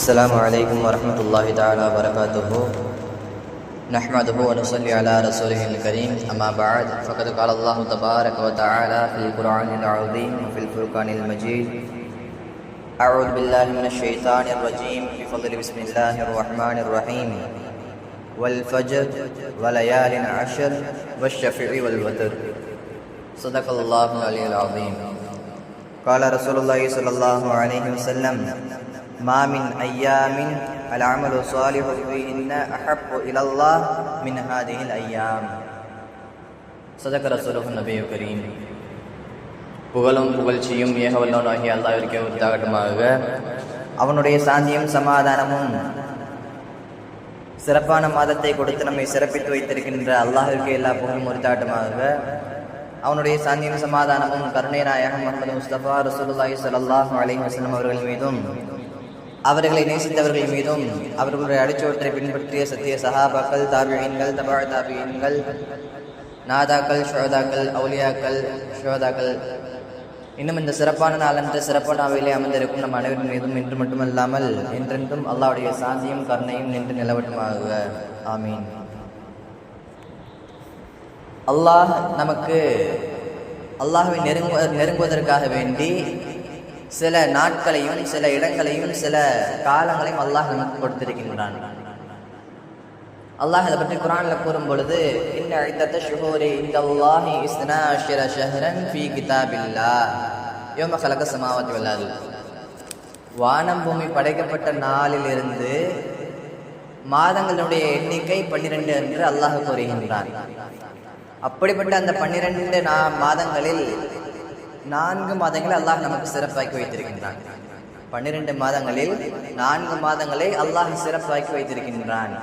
السلام عليكم ورحمة الله تعالى وبركاته. نحمده ونصلي على رسوله الكريم. أما بعد فقد قال الله تبارك وتعالى في القرآن العظيم وفي الفرقان المجيد أعوذ بالله من الشيطان الرجيم. بفضل بسم الله الرحمن الرحيم. والفجر وليال عشر والشفع والوتر. صدق الله العلي العظيم. قال رسول الله صلى الله عليه وسلم ما من أيام العمل الصالح فيهن أحب إلى الله من هذه الأيام صدق رسوله النبي الكريم புகழும் புகழ்ச்சியும் ஏகவல்லோனாகிய அல்லாவிற்கே உத்தாகட்டுமாக அவனுடைய சாந்தியும் சமாதானமும் சிறப்பான மாதத்தை கொடுத்து நம்மை சிறப்பித்து வைத்திருக்கின்ற அல்லாஹிற்கு எல்லா புகழும் உரித்தாட்டமாக அவனுடைய சாந்தியும் சமாதானமும் கருணை நாயகம் முகமது முஸ்தபா ரசூலுல்லாஹி ஸல்லல்லாஹு அலைஹி வஸல்லம் அவர்கள் மீதும் அவர்களை நேசித்தவர்கள் மீதும் அவர்களுடைய அடிச்சுவற்றை பின்பற்றிய சத்திய சஹாபாக்கள் தாபியன்கள் தபாழ் தாபியன்கள் நாதாக்கள் ஷோதாக்கள் அவுலியாக்கள் ஷோதாக்கள் இன்னும் இந்த சிறப்பான நாளன்று சிறப்பான அவையிலே அமர்ந்திருக்கும் நம் அனைவரின் மீதும் இன்று மட்டுமல்லாமல் என்றென்றும் அல்லாவுடைய சாந்தியும் கருணையும் நின்று நிலவட்டுமாக. ஆமீன். அல்லாஹ் நமக்கு அல்லாஹுவை நெருங்குவ நெருங்குவதற்காக வேண்டி சில நாட்களையும் சில இடங்களையும் சில காலங்களையும் அல்லாஹ் நமக்கு கொடுத்திருக்கின்றான். அல்லாஹ் இதை பற்றி குரானில் கூறும் பொழுது இன்ன அழித்தத்த ஷுஹூரி இந்த அல்லாஹி இஸ்னா ஷிர ஷஹரன் ஃபி கிதாபில்லா யோம கலக சமாவத்தி வல்லாது. வானம் பூமி படைக்கப்பட்ட நாளிலிருந்து மாதங்களுடைய எண்ணிக்கை பன்னிரெண்டு என்று அல்லாஹ் கூறுகின்றான். அப்படிப்பட்ட அந்த பன்னிரெண்டு நா மாதங்களில் நான்கு மாதங்களை அல்லாஹ் நமக்கு சிறப்பாக்கி வைத்திருக்கின்றான். பன்னிரண்டு மாதங்களில் நான்கு மாதங்களை அல்லாஹ் சிறப்பாக்கி வைத்திருக்கின்றான்.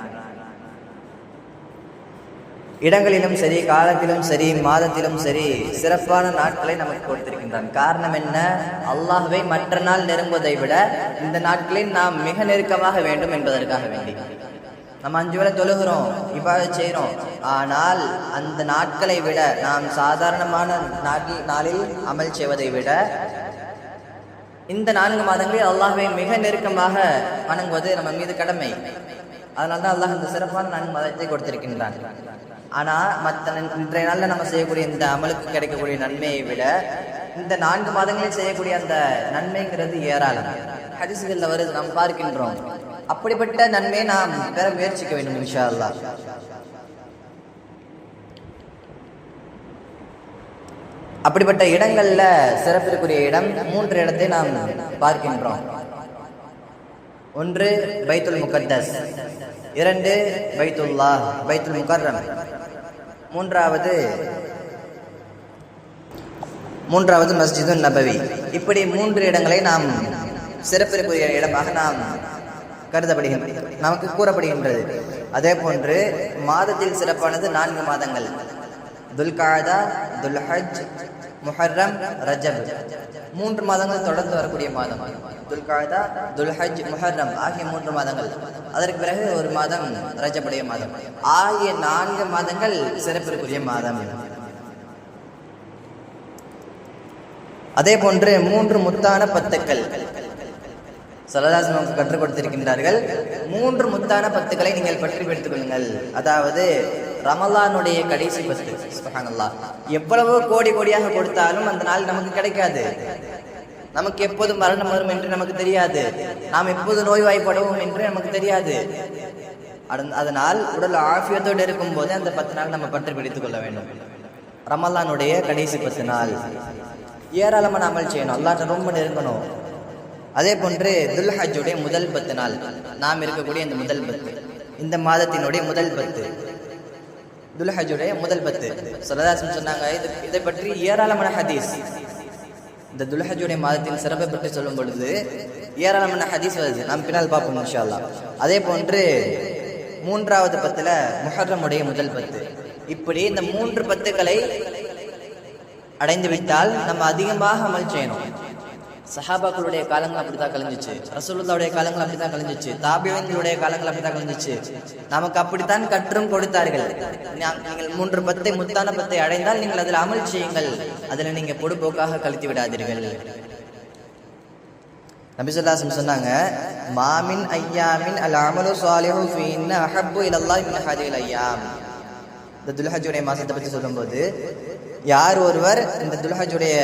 இடங்களிலும் சரி காலத்திலும் சரி மாதத்திலும் சரி சிறப்பான நாட்களை நமக்கு கொடுத்திருக்கின்றான். காரணம் என்ன? அல்லாஹுவை மற்ற நாள் நெருங்குவதை விட இந்த நாட்களில் நாம் மிக நெருக்கமாக வேண்டும் என்பதற்காக வேண்டி. நம்ம அஞ்சு வேளை தொழுகிறோம் இவ்வாறு செய்கிறோம். ஆனால் அந்த நாட்களை விட நாம் சாதாரணமான நாட்டில் நாளில் அமல் செய்வதை விட இந்த நான்கு மாதங்களில் அல்லாஹுவை மிக நெருக்கமாக வணங்குவது நம்ம மீது கடமை. அதனால தான் அல்லாஹ் அந்த சிறப்பான நான்கு மாதத்தை கொடுத்திருக்கின்றான். ஆனால் மற்ற இன்றைய நாளில் நம்ம செய்யக்கூடிய இந்த அமலுக்கு கிடைக்கக்கூடிய நன்மையை விட இந்த நான்கு மாதங்களில் செய்யக்கூடிய அந்த நன்மைங்கிறது ஏராளம். ஹரிசுகளில் வருது நாம் பார்க்கின்றோம். அப்படிப்பட்ட நன்மையை நாம் பெற முயற்சிக்க வேண்டும் இன்ஷா அல்லா அப்படிப்பட்ட இடங்கள்ல சிறப்பிற்குரிய இடம் மூன்று இடத்தை நாம் பார்க்கின்றோம். ஒன்று பைத்துல் முகத்தஸ். இரண்டு பைத்துல்லா பைத்துல் முகர்ரம். மூன்றாவது மூன்றாவது மஸ்ஜிது நபவி. இப்படி மூன்று இடங்களை நாம் சிறப்பிற்குரிய இடமாக நாம் கருதப்படுகின்றது நமக்கு கூறப்படுகின்றது. அதே போன்று மாதத்தில் சிறப்பானது நான்கு மாதங்கள். துல்காதா துல்ஹஜ் முஹர்ரம் ரஜப். மூன்று மாதங்கள் தொடர்ந்து வரக்கூடிய மாதம். துல்காதா துல்ஹஜ் முஹர்ரம் ஆகிய மூன்று மாதங்கள். அதற்கு பிறகு ஒரு மாதம் ரஜபுடைய மாதம். ஆகிய நான்கு மாதங்கள் சிறப்பிற்குரிய மாதம். அதே போன்று மூன்று முத்தான பத்துக்கள். சலதாசன் நமக்கு கற்றுக் கொடுத்திருக்கின்றார்கள். மூன்று முத்தான பத்துக்களை நீங்கள் பற்றி பிடித்துக் கொள்ளுங்கள். அதாவது ரமலானுடைய கடைசி பத்து. சுபஹானல்லா எவ்வளவு கோடி கோடியாக கொடுத்தாலும் அந்த நாள் நமக்கு கிடைக்காது. நமக்கு எப்போது மரணம் வரும் என்று நமக்கு தெரியாது. நாம் எப்போது நோய்வாய்ப்படுவோம் என்று நமக்கு தெரியாது. அதனால் உடல் ஆஃபியத்தோடு இருக்கும் போது அந்த பத்து நாள் நம்ம பற்றி பிடித்துக் கொள்ள வேண்டும். ரமலானுடைய கடைசி பத்து நாள். ஏராளமான அமல் செய்யணும். அல்லாட்ட ரொம்ப நெருங்கணும். அதே போன்று துல்ஹஜுடைய முதல் பத்து நாள் நாம் இருக்கக்கூடிய இந்த முதல் பத்து இந்த மாதத்தினுடைய முதல் பத்து. துல்ஹஜுடைய முதல் பத்து. சொல்லதாசன் சொன்னாங்க இது இதை பற்றி ஏராளமான ஹதீஸ். இந்த துல்ஹஜுடைய மாதத்தின் சிறப்பை பற்றி சொல்லும் பொழுது ஏராளமான ஹதீஸ் வருது. நாம் பின்னால் பார்ப்போம் இன்ஷால்லா அதே போன்று மூன்றாவது பத்துல முஹர்ரமுடைய முதல் பத்து. இப்படி இந்த மூன்று பத்துக்களை அடைந்து விட்டால் நம்ம அதிகமாக அமல் செய்யணும். சஹாபாக்களுடைய காலங்கள் அப்படித்தான் கழிஞ்சிச்சு ரசூலுல்லாவுடைய காலங்கள் அப்படித்தான் கழிஞ்சிச்சு தாபியங்களுடைய காலங்கள் அப்படித்தான் கழிஞ்சிச்சு நமக்கு அப்படித்தான் கற்றும் கொடுத்தார்கள். நீங்கள் மூன்று பத்தை முத்தான பத்தை அடைந்தால் நீங்கள் அதில் அமல் செய்யுங்கள். அதில் நீங்க பொடுபோக்காக கழித்து விடாதீர்கள். நபிசுல்லாசம் சொன்னாங்க மாமின் ஐயாமின் அல் அமலு சாலிஹு ஃபீன்ன அஹப்பு இலல்லாஹி மின் ஹாதில் ஐயாம். இந்த துல்ஹஜுடைய மாசத்தை பற்றி சொல்லும்போது யார் ஒருவர் இந்த துல்ஹஜுடைய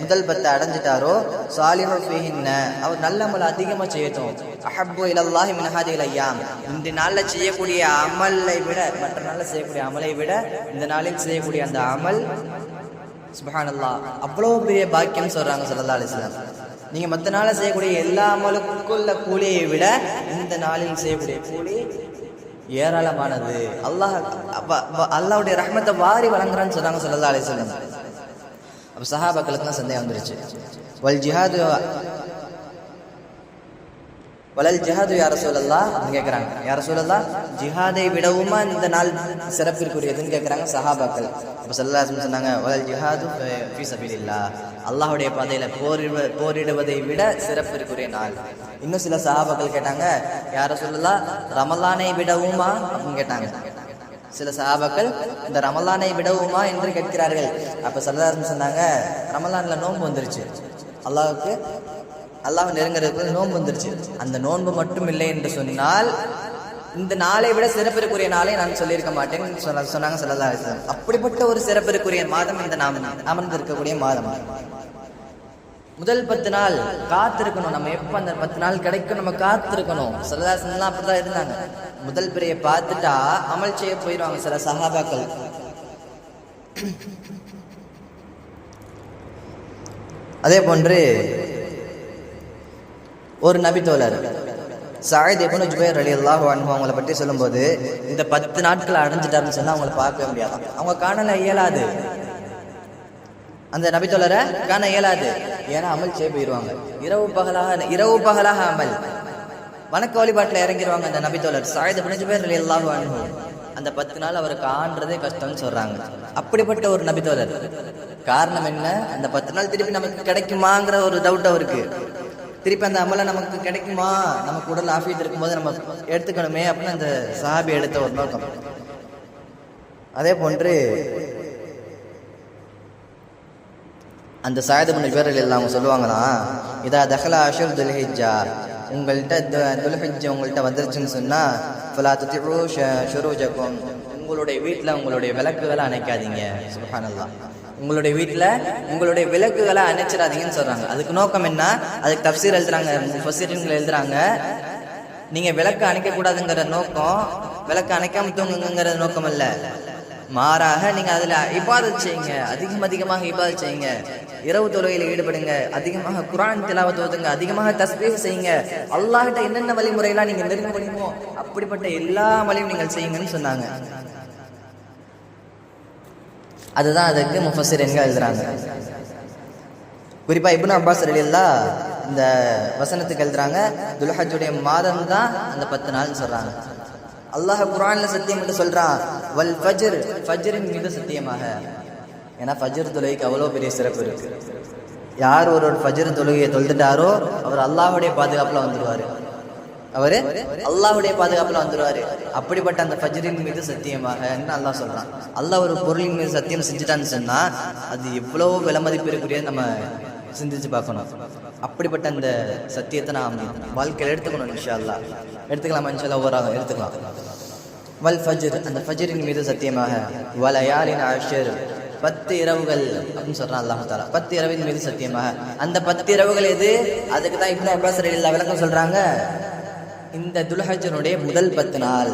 முதல் பத்தை அடைஞ்சிட்டாரோ சாலிஹு ஃபீஹின்ன அவர் நல்ல அமல் அதிகமாக செய்யட்டும். அஹப்பு இலல்லாஹி மினஹாதி ஹாதில் இந்த நாளில் செய்யக்கூடிய அமலை விட மற்ற நாளில் செய்யக்கூடிய அமலை விட இந்த நாளில் செய்யக்கூடிய அந்த அமல் சுபஹானல்லா அவ்வளோ பெரிய பாக்கியம் சொல்றாங்க ஸல்லல்லாஹு அலிஸ்லாம் நீங்கள் நீங்க மற்ற நாளில் செய்யக்கூடிய எல்லா அமலுக்குள்ள கூலியை விட இந்த நாளில் செய்யக்கூடிய கூலி ஏராளமானது. அல்லாஹ் அல்லாவுடைய ரஹ்மத்தை வாரி வழங்குறான்னு சொன்னாங்க ஸல்லல்லாஹு அலைஹி வஸல்லம். அப்ப சஹாபாக்களுக்கு தான் சந்தேகம் வந்துருச்சு. வல் ஜிஹாது வலல் ஜிஹாது யார சூழல்லா கேட்குறாங்க யார சொல்லலாம் ஜிஹாதை விடவுமா இந்த நாள் சிறப்பிற்குரியதுன்னு கேட்குறாங்க சஹாபாக்கள். அப்போ சல்லாசம் சொன்னாங்க வலல் ஜிஹாது ஃபீ அல்லாஹுடைய பாதையில் போரிடுவ போரிடுவதை விட சிறப்பிற்குரிய நாள். இன்னும் சில சஹாபாக்கள் கேட்டாங்க யார சொல்லலாம் ரமலானை விடவுமா? அப்படின்னு கேட்டாங்க. சில சஹாபாக்கள் இந்த ரமலானை விடவுமா? என்று கேட்கிறார்கள். அப்போ சல்லாசம் சொன்னாங்க ரமலான்ல நோன்பு வந்துருச்சு. அல்லாவுக்கு அல்லாஹ் நெருங்கிறதுக்கு நோன்பு வந்துருச்சு. அந்த நோன்பு மட்டும் இல்லை என்று சொன்னால் இந்த நாளை விட சிறப்பிற்குரிய நாளை நான் சொல்லியிருக்க மாட்டேன் சொன்ன- சொன்னாங்க சொல்லலா அப்படிப்பட்ட ஒரு சிறப்பிற்குரிய மாதம் இந்த நாம் அமர்ந்திருக்கக்கூடிய மாதம். முதல் பத்து நாள் காத்திருக்கணும். நம்ம எப்ப அந்த பத்து நாள் கிடைக்கும் நம்ம காத்திருக்கணும். சல்லல்லாஹு அப்படிதான் இருந்தாங்க. முதல் பிறையை பார்த்துட்டா அமல் செய்ய போயிடுவாங்க சில சகாபாக்கள் அதே போன்று ஒரு நபி தோழர். சாயித் ஜுபேர் அலி அல்லாஹ் அன்ஹு அவங்கள பற்றி சொல்லும்போது இந்த பத்து நாட்கள் அடைஞ்சிட்டாருன்னு சொன்னால் அவங்கள பார்க்க முடியாது. அவங்க காணல இயலாது. அந்த நபி தோழரை காண இயலாது. ஏன்னா அமல் செய்ய போயிடுவாங்க இரவு பகலாக இரவு பகலாக அமல். வணக்க வழிபாட்டில் இறங்கிடுவாங்க அந்த நபி தோழர் சாயித் ஜுபேர் அலி அல்லாஹ் அனுபவம் அந்த பத்து நாள் அவர் காண்றதே கஷ்டம்னு சொல்றாங்க. அப்படிப்பட்ட ஒரு நபி தோழர். காரணம் என்ன? அந்த பத்து நாள் திருப்பி நமக்கு கிடைக்குமாங்கிற ஒரு டவுட் அவருக்கு. திருப்பி அந்த அமலை நமக்கு கிடைக்குமா? நமக்கு உடல் ஆஃபீஸ் இருக்கும்போது நம்ம எடுத்துக்கணுமே அப்படின்னு அந்த சஹாபி எடுத்த ஒரு நோக்கம். அதே போன்று அந்த சாயது பண்ண பேரில் எல்லாம் அவங்க சொல்லுவாங்களாம் இதா தஹலா அஷர் துல்ஹிஜா உங்கள்கிட்ட து- துல்ஹிஜ் உங்கள்கிட்ட வந்துருச்சுன்னு சொன்னால் ஃபலா துத்திஉ ஷுரூஜக்கும். உங்களுடைய வீட்டில் உங்களுடைய விளக்குகளை அணைக்காதீங்க. சுபஹானல்லாஹ். உங்களுடைய வீட்டில் உங்களுடைய விளக்குகளை அணைச்சிடாதீங்கன்னு சொல்கிறாங்க அதுக்கு நோக்கம் என்ன? அதுக்கு தப்சீர் எழுதுறாங்க. முஃபஸிரின்கள் எழுதுறாங்க. நீங்கள் விளக்கு அணைக்க கூடாதுங்கிற நோக்கம் விளக்கு அணைக்காம தூங்குங்கிற நோக்கம் இல்லை மாறாக நீங்கள் அதில் இபாதத் செய்யுங்க. அதிகம் அதிகமாக இபாதத் செய்யுங்க. இரவு தொழுகையில் ஈடுபடுங்க. அதிகமாக குரான் திலாவத் ஓதுங்க. அதிகமாக தஸ்பீஸ் செய்யுங்க. அல்லாஹிட்ட என்னென்ன வழிமுறையெல்லாம் நீங்கள் நெருங்க முடியுமோ அப்படிப்பட்ட எல்லா வழியும் நீங்கள் செய்யுங்கன்னு சொன்னாங்க. அதுதான் அதுக்கு முஃபஸிரன்கள் எழுதுறாங்க. குறிப்பா இப்னு அப்பாஸ் ரலியல்லாஹ் இந்த வசனத்துக்கு எழுதுறாங்க துல்ஹஜுடைய மாதம் தான் அந்த பத்து நாள்னு சொல்றாங்க. அல்லாஹ் குர்ஆன்ல சத்தியம் என்று சொல்றான் வல் ஃபஜ்ர் ஃபஜ்ரின் மீது சத்தியமாக. ஏன்னா ஃபஜ்ர் தொழுகைக்கு அவ்வளோ பெரிய சிறப்பு இருக்கு. யார் ஒரு ஒரு ஃபஜ்ர் தொழுகையை தொழுதுட்டாரோ அவர் அல்லாஹுடைய பாதுகாப்பில் வந்துடுவார் அவரு அல்லாவுடைய பாதுகாப்புல வந்துருவாரு. அப்படிப்பட்ட அந்த ஃபஜ்ரின் மீது சத்தியமாக அல்லாஹ் சொல்றான். அல்லாஹ் ஒரு பொருளின் மீது சத்தியம் செஞ்சுட்டான்னு சொன்னா அது எவ்வளவு விலை மதிப்பிற்குரிய நம்ம சிந்திச்சு பார்க்கணும். அப்படிப்பட்ட அந்த சத்தியத்தை நாம் வாழ்க்கையில் எடுத்துக்கணும் இன்ஷா அல்லா எடுத்துக்கலாமா இன்ஷா ஒவ்வொரு ஆகும் எடுத்துக்கலாம். வல் ஃபஜ்ர் அந்த ஃபஜ்ரின் மீது சத்தியமாக வலயாலின் ஆஷர் பத்து இரவுகள் அப்படின்னு சொல்றான் அல்லாஹ் தாலா பத்து இரவின் மீது சத்தியமாக. அந்த பத்து இரவுகள் எது? அதுக்கு தான் இப்னு அப்பாஸ் ரலியல்லாஹு விளக்கம் சொல்றாங்க இந்த துல்ஹஜனுடைய முதல் பத்து நாள்.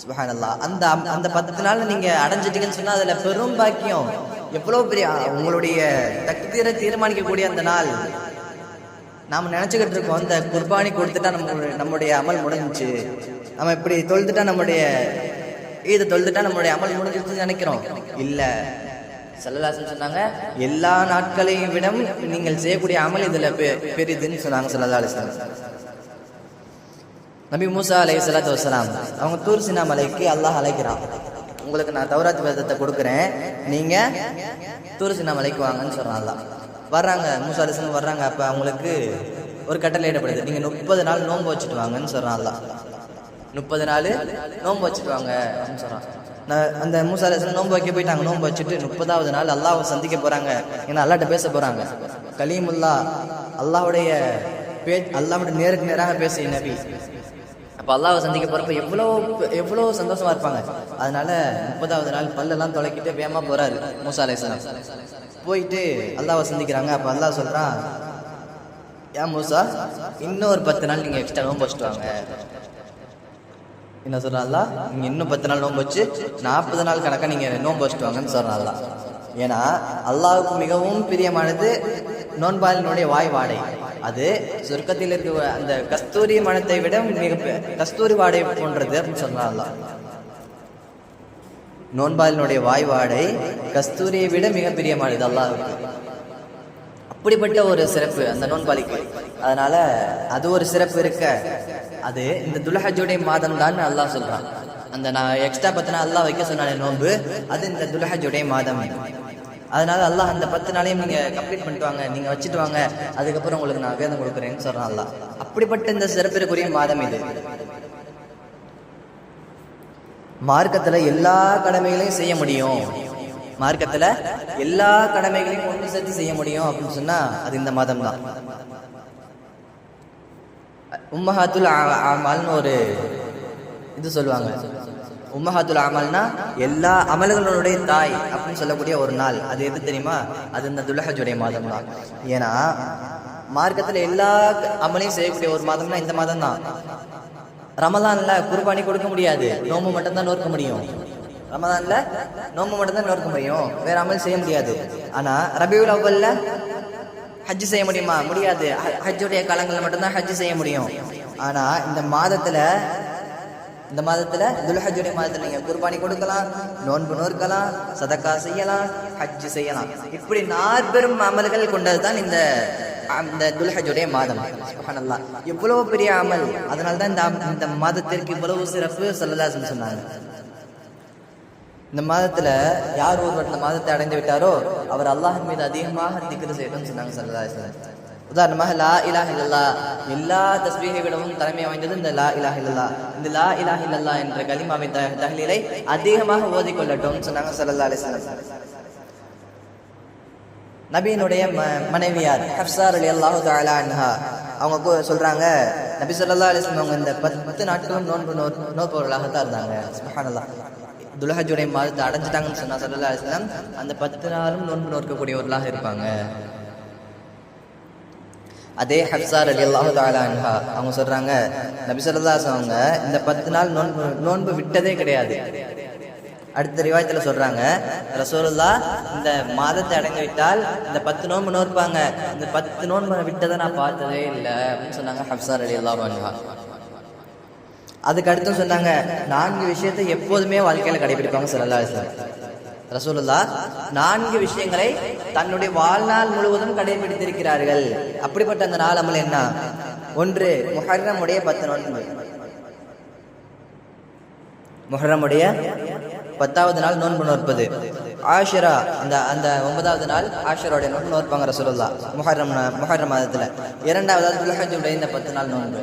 சுபஹானல்லாஹ். அந்த அந்த பத்து நாள் நீங்க அடைஞ்சிட்டீங்கன்னு சொன்னா அதுல பெரும் பாக்கியம். எவ்வளவு பெரிய உங்களுடைய தக்தீரை தீர்மானிக்கக்கூடிய அந்த நாள். நாம நினைச்சுக்கிட்டு இருக்கோம் அந்த குர்பானி கொடுத்துட்டா நம்ம நம்முடைய அமல் முடிஞ்சிச்சு. நம்ம இப்படி தொழுதுட்டா நம்முடைய ஈது தொழுதுட்டா நம்முடைய அமல் முடிஞ்சிருச்சுன்னு நினைக்கிறோம். இல்ல. சல்லல்லாசன் சொன்னாங்க எல்லா நாட்களையும் விட நீங்கள் செய்யக்கூடிய அமல் இதுல பெ- பெரிதுன்னு சொன்னாங்க சல்லல்லா நபி மூசா அலை சலாத்து வசலாம் அவங்க தூர் சினா மலைக்கு அல்லாஹ் அழைக்கிறான். உங்களுக்கு நான் தௌராத் வேதத்தை கொடுக்குறேன். நீங்க தூர் சினா மலைக்கு வாங்கன்னு சொல்றான் அல்லாஹ். வர்றாங்க மூசா அலிஸ்லாம் வர்றாங்க அப்ப அவங்களுக்கு ஒரு கட்டளை இடப்படுது. நீங்க முப்பது நாள் நோன்பு வச்சுட்டு வாங்கன்னு சொல்றான் அல்லாஹ். முப்பது நாள் நோன்பு வச்சுட்டு வாங்க அப்படின்னு சொல்கிறான் நான் அந்த மூசா அலிஸ்லாம் நோன்பு வைக்க போயிட்டாங்க. நோன்பு வச்சுட்டு முப்பதாவது நாள் அல்லாவை சந்திக்க போறாங்க. ஏன்னா அல்லாட்ட பேச போறாங்க. கலீமுல்லா அல்லாவுடைய பே அல்லாஹ்வுடைய நேருக்கு நேராக பேசிய நபி. அப்போ அல்லாவை சந்திக்க போகிறப்ப எவ்வளோ எவ்வளோ சந்தோஷமா இருப்பாங்க. அதனால முப்பதாவது நாள் பல்லெல்லாம் தொலைக்கிட்டு வேகமாக போகிறாரு மூசா அலைஹிஸ்ஸலாம் போயிட்டு அல்லாவை சந்திக்கிறாங்க. அப்போ அல்லாஹ் சொல்கிறான் ஏன் மூசா இன்னும் ஒரு பத்து நாள் நீங்கள் எக்ஸ்ட்ரா நோம்பு வச்சுட்டு வாங்க. என்ன சொல்கிறாங்களா நீங்கள் இன்னும் பத்து நாள் நோன்பு வச்சு நாற்பது நாள் கணக்காக நீங்கள் நோன்பு வச்சுட்டு வாங்கன்னு சொல்கிறாங்களா ஏன்னா அல்லாவுக்கு மிகவும் பிரியமானது நோன்பாளினுடைய வாய் வாடை. அது சொர்க்கத்தில் இருக்க அந்த கஸ்தூரி மனத்தை விட மிக கஸ்தூரி வாடை போன்றது அப்படின்னு சொல்றாங்களா நோன்பாளினுடைய வாய் வாடை கஸ்தூரியை விட மிக பிரியமானது அல்லாஹ்வுக்கு. அப்படிப்பட்ட ஒரு சிறப்பு அந்த நோன்பாளிக்கு அதனால அது ஒரு சிறப்பு இருக்க அது இந்த துலஹஜுடைய மாதம் தான் அல்லாஹ் சொல்றான். அந்த நான் எக்ஸ்ட்ரா பத்தினா அல்லாஹ் வைக்க சொன்னானே நோன்பு அது இந்த துலஹஜுடைய மாதம். அதனால அல்லாஹ் அந்த பத்து நாளையும் நீங்க கம்ப்ளீட் பண்ணிட்டு வாங்க நீங்க வச்சுட்டு வாங்க. அதுக்கப்புறம் உங்களுக்கு நான் வேதம் கொடுக்குறேன்னு சொல்றான் அல்லாஹ். அப்படிப்பட்ட இந்த சிறப்பிற்குரிய மாதம் இது. மார்க்கத்துல எல்லா கடமைகளையும் செய்ய முடியும். மார்க்கத்துல எல்லா கடமைகளையும் ஒன்று சேர்த்து செய்ய முடியும் அப்படின்னு சொன்னா அது இந்த மாதம் தான். உம்மஹாத்துல் ஆ- ஆமால்னு ஒரு இது சொல்லுவாங்க. உம்மஹாத்துல் அமல்னா எல்லா அமல்களுடைய தாய் அப்படின்னு சொல்லக்கூடிய ஒரு நாள். அது எது தெரியுமா? அது இந்த துலஹஜுடைய மாதம் தான் ஏன்னா மார்க்கத்துல எல்லா அமலையும் செய்யக்கூடிய ஒரு மாதம்னா இந்த மாதம் தான் ரமலான்ல குர்பானி கொடுக்க முடியாது. நோம்பு மட்டும் தான் நோக்க முடியும். ரமதான்ல நோம்பு மட்டும் தான் நோக்க முடியும். வேற அமல் செய்ய முடியாது. ஆனா ரபியுல் அவ்வல்ல ஹஜ் செய்ய முடியுமா? முடியாது. ஹஜ்ஜுடைய காலங்களில் மட்டும்தான் ஹஜ் செய்ய முடியும். ஆனா இந்த மாதத்துல இந்த மாதத்துல துல்ஹஜுடைய மாதத்துல நீங்க குர்பானி கொடுக்கலாம் நோன்பு நோர்க்கலாம் சதக்கா செய்யலாம் ஹஜ் செய்யலாம். இப்படி நாற்பெரும் அமல்கள் கொண்டதுதான் இந்த இந்த துல்ஹஜுடைய மாதம். சுப்ஹானல்லாஹ் எவ்வளவு பெரிய அமல். அதனால தான் இந்த இந்த மாதத்திற்கு இவ்வளவு சிறப்பு சொல்லலாசன் சொன்னாங்க. இந்த மாதத்துல யார் ஒருவர் இந்த மாதத்தை அடைந்து விட்டாரோ அவர் அல்லாஹின் மீது அதிகமாக திக்ரு செய்யணும்னு சொன்னாங்க சொல்லலாசன் உதாரணமாக லா இலா இல்லல்லா. எல்லா தஸ்வீகை விடவும் தலைமை வாய்ந்தது இந்த லா இலா இல்லல்லா. இந்த லா இலா இல்லல்லா என்ற கலிமாவின் தகலீலை தஹ்லீலை அதிகமாக ஓதிக்கொள்ளட்டும் சொன்னாங்க சல்லா அலைஹி வஸல்லம். நபியினுடைய ம மனைவியார் ஹப்சார் அலி அல்லாஹு தாலா அன்ஹா. அவங்க சொல்றாங்க நபி சொல்லா அலைஹி வஸல்லம் அவங்க இந்த பத்து நாட்களும் நோன்பு நோ நோப்பவர்களாக தான் இருந்தாங்க. சுப்ஹானல்லாஹ் துல்ஹஜுடைய மாதத்தை அடைஞ்சிட்டாங்கன்னு சொன்னா ஸல்லல்லாஹு அலைஹி அந்த பத்து நாளும் நோன்பு நோக்கக்கூடியவர்களாக இருப்பாங்க. அதே ஹப்சார் அலி அல்லாஹு தஆலா அன்ஹா. அவங்க சொல்றாங்க நபி ஸல்லல்லாஹு அலைஹி வஸல்லம் அவங்க இந்த பத்து நாள் நோன்பு நோன்பு விட்டதே கிடையாது. அடுத்த ரிவாயத்துல சொல்றாங்க ரசூலுல்லா இந்த மாதத்தை அடைந்து விட்டால் இந்த பத்து நோன்பு நோற்பாங்க. இந்த பத்து நோன்பு விட்டதை நான் பார்த்ததே இல்லை அப்படின்னு சொன்னாங்க ஹப்சார் அலி அல்லாஹ் அன்ஹா. அதுக்கு அடுத்தும் சொன்னாங்க நான்கு விஷயத்தை எப்போதுமே வாழ்க்கையில கடைபிடிப்பாங்க வஸல்லம். ரசூலுல்லா நான்கு விஷயங்களை தன்னுடைய வாழ்நாள் முழுவதும் கடைபிடித்திருக்கிறார்கள். அப்படிப்பட்ட அந்த நாள் அமல் என்ன? ஒன்று முஹர்ரமுடைய பத்து நோன்பு முஹர்ரமுடைய பத்தாவது நாள் நோன்பு நோற்பது. ஆஷிரா அந்த அந்த ஒன்பதாவது நாள் ஆஷிராவுடைய நோன்பு நோற்பாங்க ரசூலுல்லா முஹர்ரம் முஹர்ரம் மாதத்துல. இரண்டாவது துல்ஹஜுடைய இந்த பத்து நாள் நோன்பு.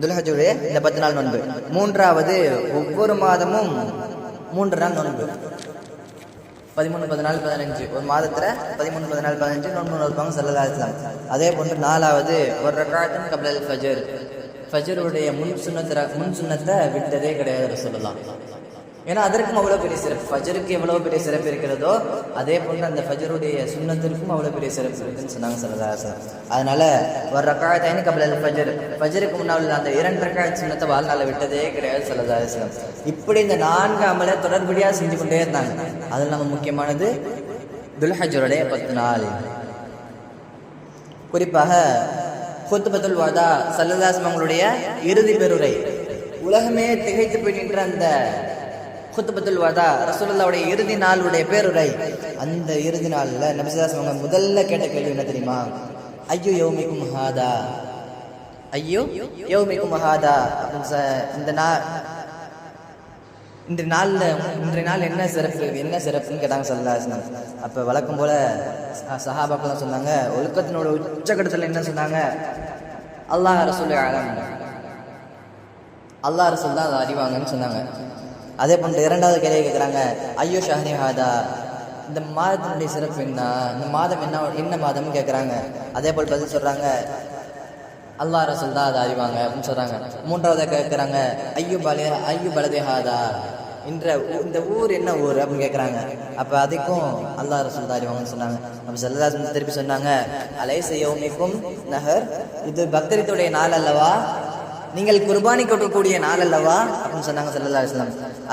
துல்ஹஜுடைய இந்த பத்து நாள் நோன்பு. மூன்றாவது ஒவ்வொரு மாதமும் மூன்று நாள் நோன்பு. பதிமூணு பதினாலு பதினஞ்சு. ஒரு மாதத்தில் பதிமூணு பதினாலு பதினஞ்சு நோன்பு நோற்பாங்க சல்லல்லாஹு அலைஹி அதே போன்று நாலாவது ஒரு ரகாத்தன் கப்லல் ஃபஜர். ஃபஜருடைய முன் சுண்ணத்தை முன் சுண்ணத்தை விட்டதே கிடையாது சொல்லலாம் ஏன்னா அதற்கும் அவ்வளோ பெரிய சிறப்பு. ஃபஜருக்கு எவ்வளோ பெரிய சிறப்பு இருக்கிறதோ அதே போன்று அந்த ஃபஜருடைய சுண்ணத்திற்கும் அவ்வளோ பெரிய சிறப்பு இருக்குதுன்னு சொன்னாங்க சார் அதனால ஒரு ரக்காயத்தைனு கபலல் ஃபஜர். ஃபஜருக்கு முன்னால் அந்த இரண்டு ரக்காயத் சின்னத்தை வாழ்நாளில் விட்டதே கிடையாது சல்லல்லாஹு இப்படி இந்த நான்கு அமலை தொடர்படியாக செஞ்சு கொண்டே இருந்தாங்க. அதில் நம்ம முக்கியமானது துல்ஹஜருடைய பத்து நாள் குறிப்பாக குத்துபத்துல் வாதா சல்லதாசம் அவங்களுடைய இறுதி பெருரை உலகமே திகைத்து போய் நின்ற அந்த குத்துபத்துல் வாதா ரசூலுல்லாவுடைய இறுதி நாளுடைய பேருரை. அந்த இறுதி நாளில் நபிசுதாஸ் அவங்க முதல்ல கேட்ட கேள்வி என்ன தெரியுமா? ஐயோ யோமிக்கும் ஹாதா? ஐயோ யோமிக்கும் ஹாதா? அப்படின்னு இந்த நா இன்றைய நாளில் இன்றைய நாள் என்ன சிறப்பு என்ன சிறப்புன்னு கேட்டாங்க சல்லாஸ்லாம் அப்போ வழக்கம் போல சஹாபாக்கள் சொன்னாங்க ஒழுக்கத்தினோட உச்சக்கட்டத்தில் என்ன சொன்னாங்க? அல்லாஹ் ரசூல் ஆலம் அல்லாஹ் ரசூல் தான் அதை அறிவாங்கன்னு சொன்னாங்க. அதே போன்று இரண்டாவது கேள்வி கேட்குறாங்க ஐயோ ஷஹரி ஹாதா இந்த மாதத்தினுடைய சிறப்பு என்ன? இந்த மாதம் என்ன என்ன மாதம்னு கேட்குறாங்க. அதே போல் பதில் சொல்கிறாங்க அல்லாஹ் ரசூல் தான் அதை அறிவாங்க அப்படின்னு சொல்கிறாங்க மூன்றாவதாக கேட்குறாங்க ஐயோ பலே ஐயோ பலதேஹாதா என்ற இந்த ஊர் என்ன ஊர்? அப்படின்னு கேட்குறாங்க. அப்போ அதுக்கும் அல்லாஹ் ரசூல் தான் அறிவாங்கன்னு சொன்னாங்க. அப்போ செல்லதாசன் திருப்பி சொன்னாங்க அலை செய்யவுமிக்கும் நகர் இது பக்தரித்துடைய நாள் அல்லவா? நீங்கள் குர்பானி கொடுக்கக்கூடிய நாள் அல்லவா அப்படின்னு சொன்னாங்க சல்லல்லா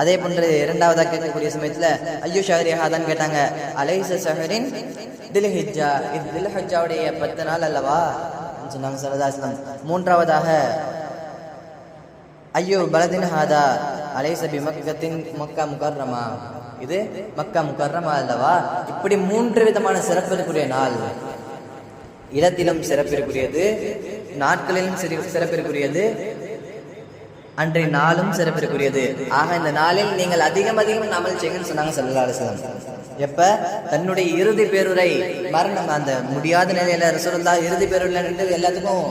அதே போன்று இரண்டாவதாக கேட்கக்கூடிய சமயத்தில் ஐயோ ஷஹரி ஹாதான் கேட்டாங்க. அலைச ஷஹரின் தில் இது தில் பத்து நாள் அல்லவா? அப்படின்னு சொன்னாங்க சல்லல்லா மூன்றாவதாக ஐயோ பலதின் ஹாதா அலைச பி மக்கத்தின் மக்கா முகர்ரமா? இது மக்கா முகர்ரமா அல்லவா? இப்படி மூன்று விதமான சிறப்பிற்குரிய நாள். இடத்திலும் சிறப்பிற்குரியது நாட்களிலும் சிறு- சிறப்பிற்குரியது. அன்றைய நாளும் சிறப்பிற்குரியது. ஆக இந்த நாளில் நீங்கள் அதிகம் அதிகம் அமல் செய்யுங்கன்னு சொன்னாங்க சல்லா அலிஸ்லாம் எப்ப? தன்னுடைய இறுதி பேருரை மரணம் அந்த முடியாத நிலையில ரசூல்லா இறுதி பேருல நின்று எல்லாத்துக்கும்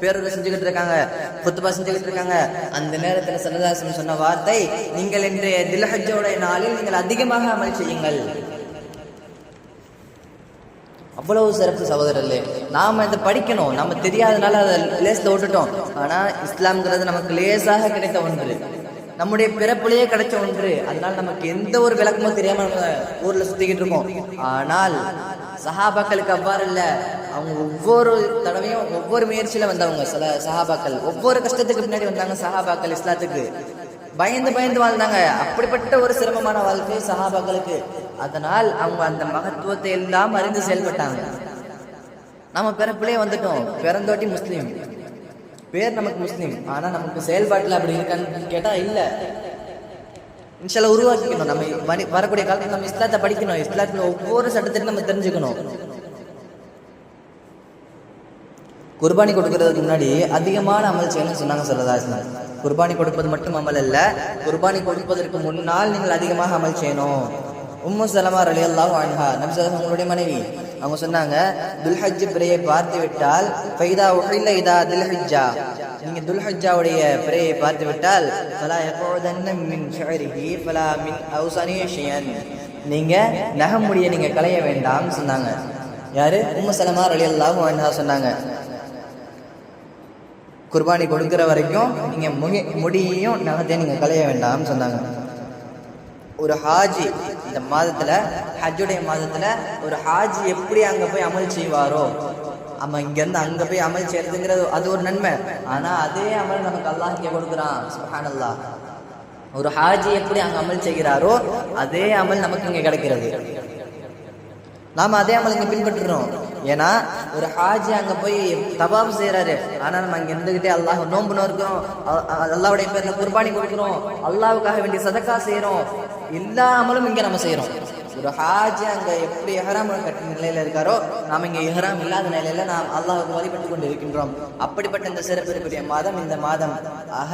பேருரை செஞ்சுக்கிட்டு இருக்காங்க குத்துபா செஞ்சுக்கிட்டு இருக்காங்க. அந்த நேரத்துல சல்லதாசன் சொன்ன வார்த்தை நீங்கள் இன்றைய திலஹஜ்ஜோடைய நாளில் நீங்கள் அதிகமாக அமல் செய்யுங்கள். அவ்வளவு சிறப்பு சகோதரர்களே. நாம் இதை படிக்கணும். நம்ம தெரியாதனால அதை லேசில் விட்டுட்டோம். ஆனால் இஸ்லாம்ங்கிறது நமக்கு லேசாக கிடைத்த ஒன்று. நம்முடைய பிறப்புலேயே கிடைச்ச ஒன்று. அதனால நமக்கு எந்த ஒரு விளக்கமும் தெரியாம நம்ம ஊர்ல சுத்திக்கிட்டு இருக்கோம். ஆனால் சஹாபாக்களுக்கு அவ்வாறு இல்ல. அவங்க ஒவ்வொரு தடவையும் ஒவ்வொரு முயற்சியில வந்தவங்க. சில சஹாபாக்கள். ஒவ்வொரு கஷ்டத்துக்கு பின்னாடி வந்தாங்க சஹாபாக்கள் இஸ்லாத்துக்கு. பயந்து பயந்து வாழ்ந்தாங்க. அப்படிப்பட்ட ஒரு சிரமமான வாழ்க்கை சகாபாக்களுக்கு. அதனால் அவங்க அந்த மகத்துவத்தை எல்லாம் அறிந்து செயல்பட்டாங்க. நம்ம பிறப்பிலே வந்துட்டோம். பிறந்தோட்டி முஸ்லீம். பேர் நமக்கு முஸ்லீம். ஆனா நமக்கு செயல்பாட்டில் அப்படி இருக்கான்னு கேட்டா இல்ல. இன்ஷால உருவாக்கிக்கணும். நம்ம வரக்கூடிய காலத்துல நம்ம இஸ்லாத்தை படிக்கணும். இஸ்லாத்துல ஒவ்வொரு சட்டத்தையும் நம்ம தெரிஞ்சுக்கணும். குர்பானி கொடுக்கறதுக்கு முன்னாடி அதிகமான அமல் செய்யணும்னு சொன்னாங்க சொல்லதா குர்பானி கொடுப்பது மட்டும் அமல் அல்ல. குர்பானி கொடுப்பதற்கு முன்னால் நீங்கள் அதிகமாக அமல் செய்யணும். உம்மு சலமா அலி அல்லாஹ் அன்ஹா நபிசல்லாஹ் உங்களுடைய மனைவி அவங்க சொன்னாங்க துல்ஹஜ் பிறையை பார்த்து விட்டால் ஃபைதா உஹில்ல இதா துல்ஹஜ்ஜா. நீங்க துல்ஹஜ்ஜாவுடைய பிறையை பார்த்து விட்டால் ஃபலா எப்போதன்ன மின் ஷஹரிஹி ஃபலா மின் அவ்சனி ஷியன். நீங்க நகமுடியை நீங்க களைய வேண்டாம்னு சொன்னாங்க. யாரு? உம்மு சலமா அலி அல்லாஹ் அன்ஹா சொன்னாங்க. குர்பானி கொடுக்குற வரைக்கும் நீங்கள் முகி முடியையும் நகத்தையும் நீங்கள் களைய வேண்டாம்னு சொன்னாங்க. ஒரு ஹாஜி இந்த மாதத்தில் ஹஜ்ஜுடைய மாதத்தில் ஒரு ஹாஜி எப்படி அங்கே போய் அமல் செய்வாரோ நம்ம இங்கேருந்து அங்கே போய் அமல் செய்யறதுங்கிறது அது ஒரு நன்மை. ஆனால் அதே அமல் நமக்கு அல்லாஹ் இங்கே கொடுக்குறான் சுஹானல்லா ஒரு ஹாஜி எப்படி அங்கே அமல் செய்கிறாரோ அதே அமல் நமக்கு இங்கே கிடைக்கிறது. நாம அதே அமல் இங்க பின்பற்றுறோம். ஏன்னா ஒரு ஹாஜி அங்க போய் தபாப் செய்யறாரு ஆனா நம்ம அங்க இருந்துகிட்டே அல்லாஹ் நோன்பு நோக்கிறோம் அல்லாவுடைய பேர்ல குர்பானி கொடுக்கிறோம். அல்லாவுக்காக வேண்டிய சதக்கா செய்யறோம் எல்லா அமலும் இங்க நம்ம செய்யறோம் ஒரு ஹாஜி அங்க எப்படி எஹராம் கட்டின நிலையில இருக்காரோ நாம இங்க எஹராம் இல்லாத நிலையில நாம் அல்லாவுக்கு வழிபட்டு கொண்டு இருக்கின்றோம் அப்படிப்பட்ட இந்த சிறப்பிற்குரிய மாதம் இந்த மாதம். ஆக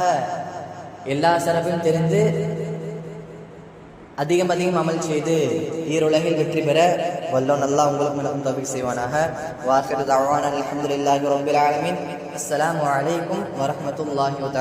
எல்லா சிறப்பையும் தெரிந்து அதிகம் அதிகம் அமல் செய்து ஈருலகில் வெற்றி பெற வல்லோ நல்லா உங்களுக்கு மிகவும் தவிர செய்வானாக. வாக்கிரு தவான அல்ஹம்துலில்லாஹி ரப்பில் ஆலமீன். அஸ்ஸலாமு அலைக்கும் வரஹ்மத்துல்லாஹி வ